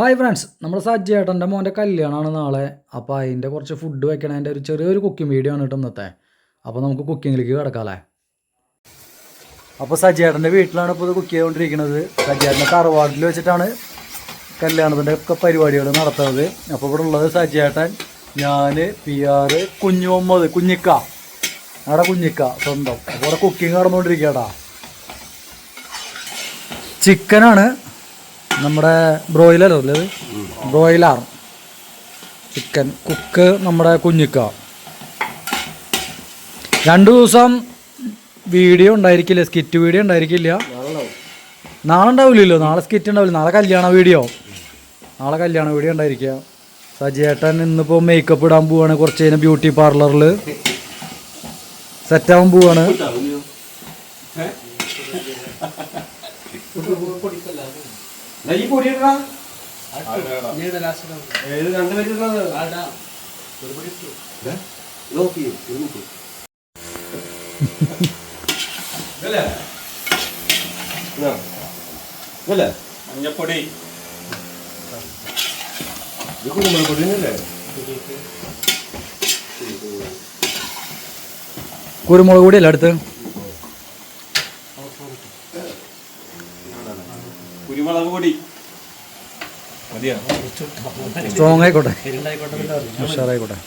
Hi friends നമ്മുടെ സജ്ജേട്ടന്റെ മോന്റെ കല്യാണമാണ് നാളെ. അപ്പോൾ അതിന്റെ കുറച്ച് ഫുഡ് വെക്കണതിന്റെ ഒരു ചെറിയൊരു കുക്കിംഗ് വീഡിയോ ആണ് കേട്ടോ ഇന്നത്തെ. അപ്പോൾ നമുക്ക് കുക്കിങ്ങിലേക്ക് കിടക്കാമല്ലേ അപ്പോൾ സജ്ജേട്ടന്റെ വീട്ടിലാണ് ഇപ്പോൾ ഇത് കുക്ക് ചെയ്തുകൊണ്ടിരിക്കുന്നത്. സജ്ജേട്ടന്റെ തറവാട്ടിൽ വെച്ചിട്ടാണ് കല്യാണത്തിന്റെ ഒക്കെ പരിപാടികൾ നടത്തുന്നത്. അപ്പോൾ ഇവിടെ ഉള്ളത് സജ്ജേട്ടൻ ഞാൻ പി ആർ കുഞ്ഞു മുഹമ്മദ് കുഞ്ഞിക്ക. അവിടെ കുഞ്ഞിക്ക സ്വന്തം. അപ്പോൾ ഇവിടെ കുക്കിംഗ് നടന്നുകൊണ്ടിരിക്കുകയാടാ ചിക്കനാണ് നമ്മുടെ ബ്രോയിലർ അല്ലേ ബ്രോയിലർ ചിക്കൻ കുക്ക് നമ്മുടെ കുഞ്ഞിക്ക. രണ്ടു ദിവസം വീഡിയോ ഉണ്ടായിരിക്കില്ല സ്കിറ്റ് വീഡിയോ ഉണ്ടായിരിക്കില്ല. നാളെ ഉണ്ടാവില്ലല്ലോ നാളെ സ്കിറ്റ് ഉണ്ടാവില്ല. നാളെ കല്യാണ വീഡിയോ നാളെ കല്യാണ വീഡിയോ ഉണ്ടായിരിക്കുക. സജിയേട്ടൻ ഇന്നിപ്പോൾ മേക്കപ്പ് ഇടാൻ പോവാണ് കുറച്ച് കഴിഞ്ഞാൽ ബ്യൂട്ടി പാർലറിൽ സെറ്റാവാൻ പോവാണ്. ഈ പൊടിയിട്ടാ. ഏത് രണ്ട് പേര് നോക്കി അല്ലേ മഞ്ഞപ്പൊടി. ഇത് കുരുമുളക് പൊടിയല്ലേ കുരുമുളക് പൊടി അല്ല അടുത്ത് കുരുമുളക് പൊടി. സ്ട്രോങ് ആയിക്കോട്ടെ ഉഷാറായിക്കോട്ടെ.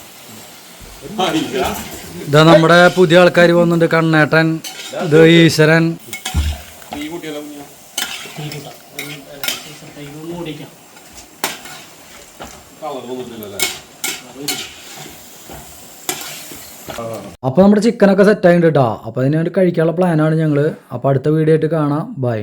ഇതാ നമ്മുടെ പുതിയ ആൾക്കാർ വന്നിട്ടുണ്ട്. കണ്ണേട്ടൻ ഇത് ഈശ്വരൻ. അപ്പോൾ നമ്മുടെ ചിക്കനൊക്കെ സെറ്റ് ആയിട്ടുണ്ട് കേട്ടോ അപ്പോൾ അതിന് വേണ്ടി കഴിക്കാനുള്ള പ്ലാനാണ് ഞങ്ങൾ അപ്പോൾ അടുത്ത വീഡിയോ ആയിട്ട് കാണാം. ബൈ